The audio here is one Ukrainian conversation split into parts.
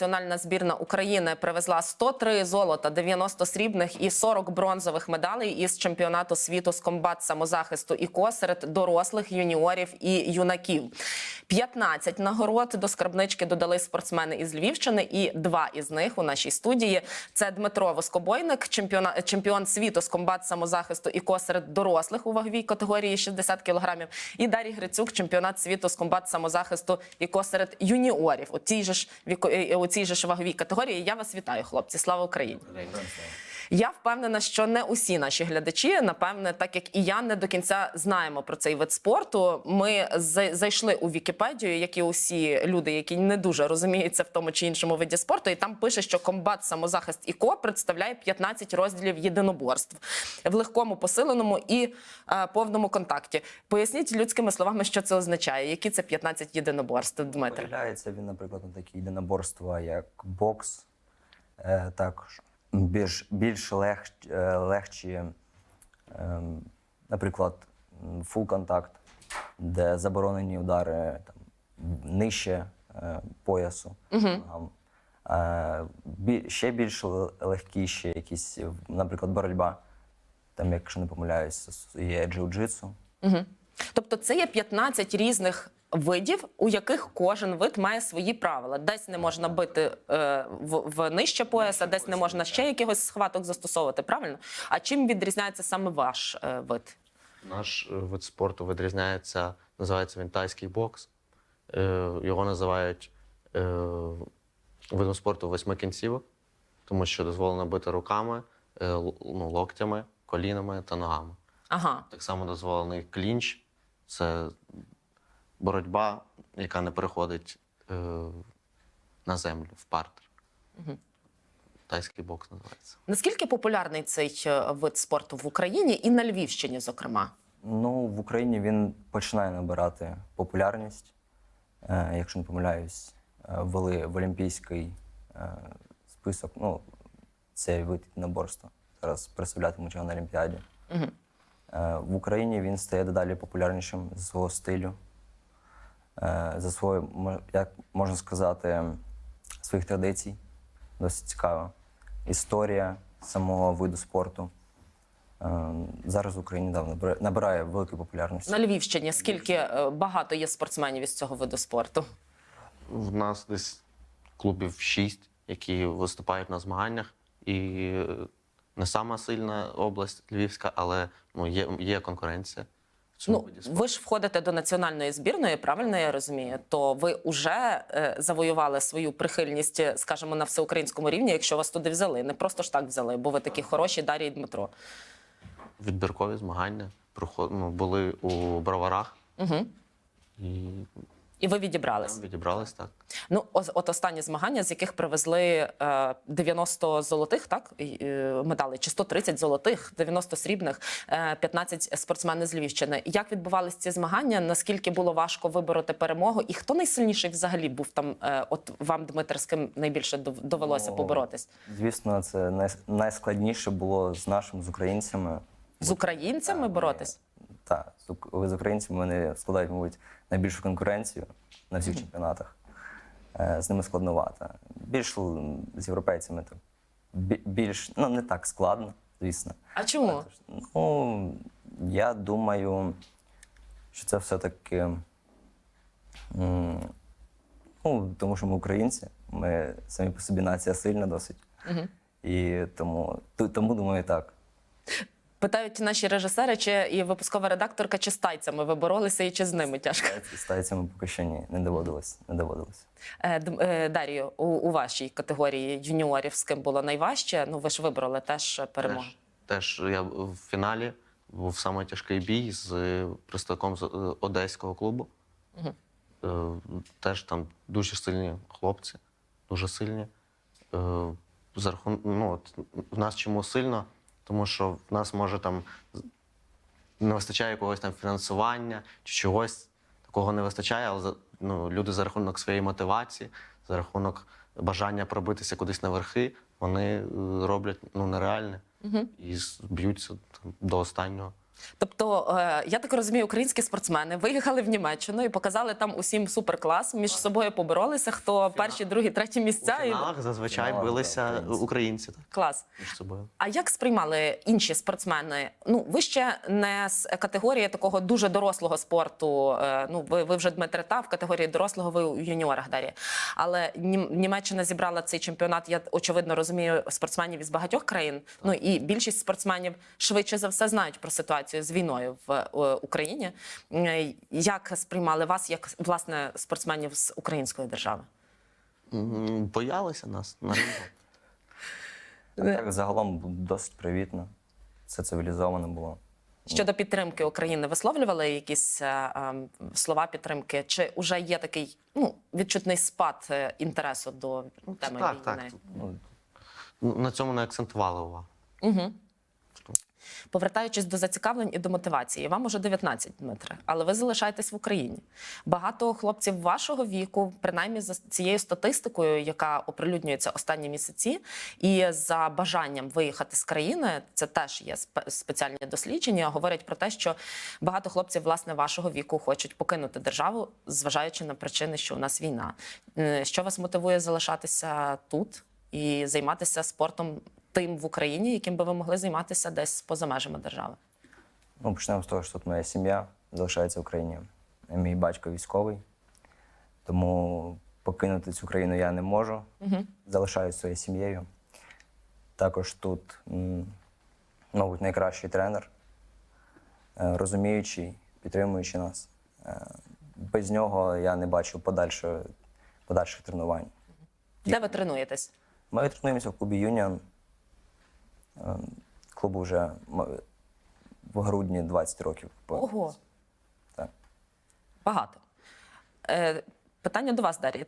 національна збірна України привезла 103 золота, 90 срібних і 40 бронзових медалей із чемпіонату світу з комбат самозахисту ІКО серед дорослих юніорів і юнаків. 15 нагород до скарбнички додали спортсмени із Львівщини, і два із них у нашій студії це Дмитро Воскобойник, чемпіона, чемпіон світу з комбат самозахисту ІКО серед дорослих у ваговій категорії 60 кілограмів, і Дарій Грицюк, чемпіонат світу з комбат самозахисту ІКО серед юніорів у цій же ж е, у цій же ж ваговій категорії. Я вас вітаю, хлопці. Слава Україні! Я впевнена, що не усі наші глядачі, напевне, так як і я, не до кінця знаємо про цей вид спорту. Ми зайшли у Вікіпедію, як і усі люди, які не дуже розуміються в тому чи іншому виді спорту, і там пише, що комбат самозахист ІКО представляє 15 розділів єдиноборств в легкому, посиленому і е, повному контакті. Поясніть людськими словами, що це означає. Які це 15 єдиноборств, Дмитре? Поділяється він, наприклад, на такі єдиноборства, як бокс, е, також більш, більш лег, е, легші, е, наприклад, фул контакт, де заборонені удари там, нижче е, поясу. Е, ще більш л- легкі, ще якісь, наприклад, боротьба. Там, якщо не помиляюсь, є джиу-джитсу. Тобто це є 15 різних видів, у яких кожен вид має свої правила. Десь не можна бити е, в, в нижче пояса, десь не можна ще якихось схваток застосовувати. Правильно? А чим відрізняється саме ваш е, вид? Наш е, вид спорту відрізняється, називається він тайський бокс. Е, Його називають е, видом спорту восьми кінцівок, тому що дозволено бити руками, е, ну, локтями, колінами та ногами. Ага, Так само дозволений клінч це боротьба, яка не переходить е, на землю в партер. Тайський бокс називається. наскільки популярний цей е, вид спорту в Україні і на Львівщині, зокрема? Ну, в Україні він починає набирати популярність. Е, якщо не помиляюсь, е, ввели в олімпійський е, список. Ну, цей вид єдиноборства. Зараз представлятимуть його на Олімпіаді. Е, в Україні він стає дедалі популярнішим за свого стилю, е, за свою, як можна сказати, своїх традицій. Досить цікаво. Історія самого виду спорту. Е, Зараз в Україні да, набирає, велику популярність. На Львівщині скільки е, багато є спортсменів із цього виду спорту? В нас десь клубів шість, які виступають на змаганнях. І е, не сама сильна область Львівська, але ну, є, є конкуренція Ну, виді спорту. ви ж входите до національної збірної, правильно я розумію? То ви вже е, завоювали свою прихильність, е, скажімо, на всеукраїнському рівні, якщо вас туди взяли. Не просто ж так взяли, бо ви такі хороші, Дар'я і Дмитро. Відбіркові змагання ну, були у броварах Угу. і І ви відібрались. там відібрались так. Ну, от останні змагання, з яких привезли е, 90 золотих, так е, медалей, чи 130 золотих, 90 срібних, е, 15 спортсменів з Львівщини. Як відбувались ці змагання? Наскільки було важко вибороти перемогу? І хто найсильніший взагалі був там? е, от вам, Дмитр, з ким найбільше довелося Ну, поборотись? Звісно, це найскладніше було з нашими, з українцями. З українцями боротись? Так, з, з українцями вони складають, мабуть, найбільшу конкуренцію на всіх чемпіонатах. Е, З ними складновато. Більш з європейцями бі- більш, ну не так складно, звісно. А чому? Ну, я думаю, що це все-таки. Ну, тому що ми українці, ми самі по собі нація сильна досить. І тому, тому думаю, так. Питають наші режисери, чи і випускова редакторка, чи з тайцями ви боролися і чи з ними тяжко? З тайцями поки що ні, не доводилось. Не доводилось. Е, е, Дар'ю, у, у вашій категорії юніорів з ким було найважче? Ну ви ж вибрали теж перемогу. Теж, теж я в фіналі був самий тяжкий бій з представником з е, одеського клубу. Е, Теж там дуже сильні хлопці, дуже сильні. Е, за рахун... ну, от, в нас чому сильно? Тому що в нас може там не вистачає якогось там фінансування чи чогось такого не вистачає, але ну, люди за рахунок своєї мотивації, за рахунок бажання пробитися кудись на верхи, вони е, роблять ну, нереальне і б'ються там, до останнього. Тобто, е, я так розумію, українські спортсмени виїхали в Німеччину і показали там усім суперклас. Між собою поборолися, хто перші, другі, треті У місця. І... зазвичай Фіналах, билися українці. українці так, Клас. між собою. А як сприймали інші спортсмени? Ну, ви ще не з категорії такого дуже дорослого спорту. е, Ну, ви, ви вже Дмитре, та в категорії дорослого, ви у юніорах далі. Але Німеччина зібрала цей чемпіонат. Я очевидно розумію спортсменів із багатьох країн. Ну і більшість спортсменів швидше за все знають про ситуацію з війною в е, Україні. Е, Як сприймали вас, як власне спортсменів з української держави? Боялися нас на ринку. Так загалом досить привітно. Все цивілізовано було. Щодо підтримки України висловлювали якісь е, е, слова підтримки, чи вже є такий ну відчутний спад е, інтересу до теми так, так. війни? Ну, На цьому не акцентували увагу. Угу. Повертаючись до зацікавлень і до мотивації, вам уже 19, Дмитре, але ви залишаєтесь в Україні. Багато хлопців вашого віку, принаймні за цією статистикою, яка оприлюднюється останні місяці, і за бажанням виїхати з країни, це теж є спеціальні дослідження. Говорять про те, що багато хлопців власне вашого віку хочуть покинути державу, зважаючи на причини, що у нас війна. Що вас мотивує залишатися тут і займатися спортом тим в Україні, яким би ви могли займатися десь поза межами держави? Ну, почнемо з того, що тут моя сім'я залишається в Україні. Мій батько військовий, тому покинути цю країну я не можу. Залишаюся своєю сім'єю. Також тут, мабуть, найкращий тренер, е, розуміючий, підтримуючий нас. Е, Без нього я не бачу подальшого, подальших тренувань. Де ви тренуєтесь? Ми тренуємося в клубі Юніон. Е, Клубу вже в грудні 20 років. Ого, Так. багато. Е, питання до вас, Дар'я.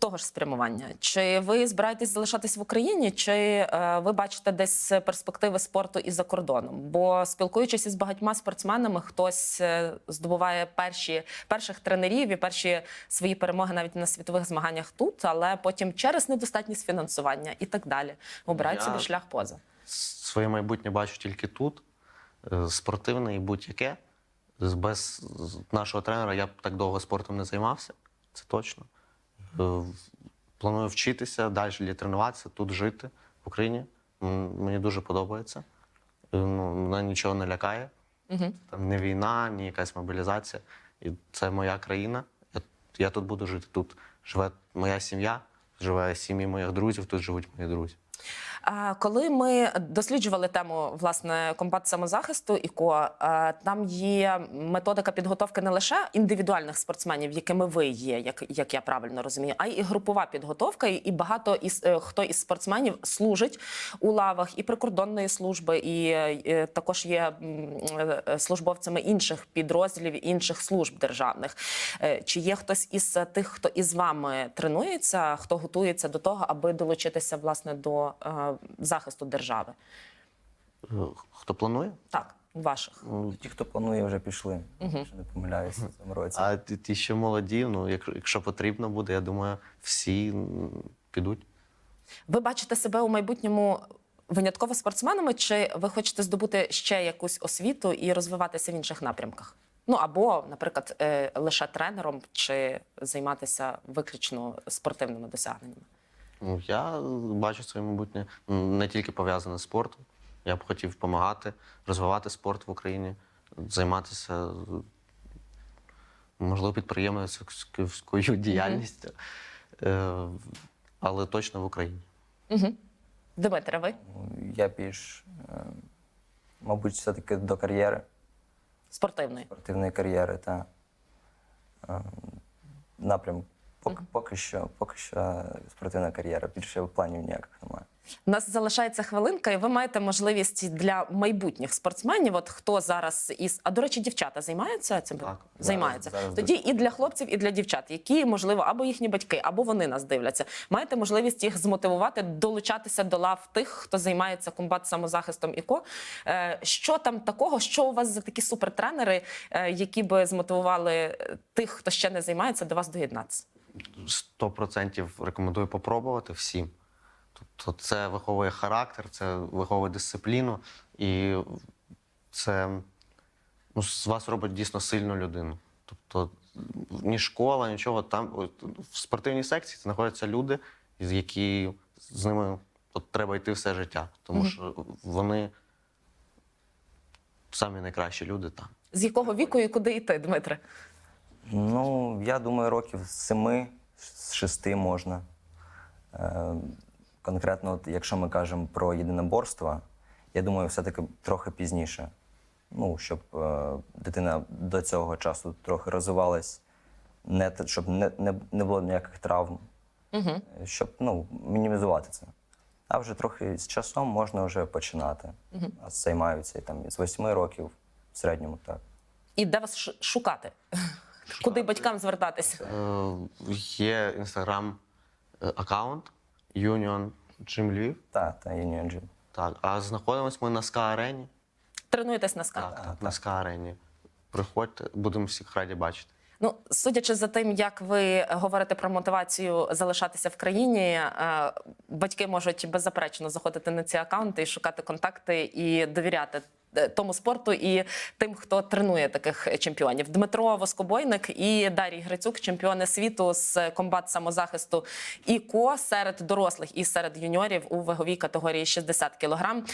Того ж спрямування. Чи ви збираєтесь залишатись в Україні, чи е, ви бачите десь перспективи спорту і за кордоном? Бо спілкуючись із багатьма спортсменами, хтось е, здобуває перші перших тренерів і перші свої перемоги навіть на світових змаганнях тут, але потім через недостатність фінансування і так далі обирають Я- собі шлях поза. Своє майбутнє бачу тільки тут, е, спортивне і будь-яке. Без нашого тренера я б так довго спортом не займався, це точно. Е, Планую вчитися, далі тренуватися, тут жити в Україні. Мені дуже подобається. Е, Ну, мене нічого не лякає. Там не війна, ні якась мобілізація. І це моя країна. Я, я тут буду жити. Тут живе моя сім'я, живе сім'ї моїх друзів, тут живуть мої друзі. Коли ми досліджували тему власне комбат самозахисту ІКО, там є методика підготовки не лише індивідуальних спортсменів, якими ви є, як, як я правильно розумію, а й групова підготовка. І- багато із е, хто із спортсменів служить у лавах і прикордонної служби, і е, також є е, службовцями інших підрозділів, інших служб державних. Чи є хтось із тих, хто із вами тренується, хто готується до того, аби долучитися власне до захисту держави? Е, Хто планує? Так, ваших. Ті, хто планує, вже пішли. Якщо не помиляюся в цьому році. А ті, що молоді, ну якщо, якщо потрібно буде, я думаю, всі підуть. Ви бачите себе у майбутньому винятково спортсменами, чи ви хочете здобути ще якусь освіту і розвиватися в інших напрямках? Ну або, наприклад, е, лише тренером, чи займатися виключно спортивними досягненнями? Ну, я бачу своє майбутнє не тільки пов'язане з спортом. Я б хотів допомагати, розвивати спорт в Україні, займатися, можливо, підприємницькою діяльністю, Е, але точно в Україні. Дмитре, ви Ну, Я більш, е, мабуть, все-таки до кар'єри, спортивної. спортивної кар'єри та е, напрям. Поки, поки що, поки що спортивна кар'єра. Більше планів ніяких немає. У нас залишається хвилинка, і ви маєте можливість для майбутніх спортсменів. От хто зараз із а до речі, дівчата займаються цим? Так. займаються. Зараз- зараз Тоді дуже і для хлопців, і для дівчат, які можливо або їхні батьки, або вони нас дивляться. Маєте можливість їх змотивувати долучатися до лав тих, хто займається комбат самозахистом ІКО. Е, Що там такого? Що у вас за такі супертренери, е, які би змотивували тих, хто ще не займається, до вас доєднатися? 100% рекомендую попробувати всім. Тобто це виховує характер, це виховує дисципліну і це ну, з вас робить дійсно сильну людину. Тобто ні школа, нічого. Там в спортивній секції знаходяться люди, з які з ними от, треба йти все життя. Тому що вони самі найкращі люди там. З якого віку і куди йти, Дмитре? Ну, я думаю, років з семи, з шести можна. Е, конкретно, от, якщо ми кажемо про єдиноборство, я думаю, все-таки трохи пізніше. Ну, щоб е, дитина до цього часу трохи розвивалась, не, те- щоб не, не, не було ніяких травм, Угу. щоб ну, мінімізувати це. А вже трохи з часом можна вже починати. А Займаються і там з восьми років в середньому так. І де вас ш- шукати? Куди батькам звертатися? Е, є інстаграм е, аккаунт Union Gym Львів. Так, та Union Gym. Так, а знаходимось ми на ска арені. Тренуєтесь на СКА? Так, так, на ска арені. Приходьте, будемо всіх раді бачити. Ну, судячи за тим, як ви говорите про мотивацію залишатися в країні, е, батьки можуть беззаперечно заходити на ці акаунти і шукати контакти і довіряти. е, Тому спорту і тим, хто тренує таких чемпіонів. Дмитро Воскобойник і Дарій Грицюк, чемпіони світу з комбат самозахисту ІКО серед дорослих і серед юніорів у ваговій категорії 60 кг.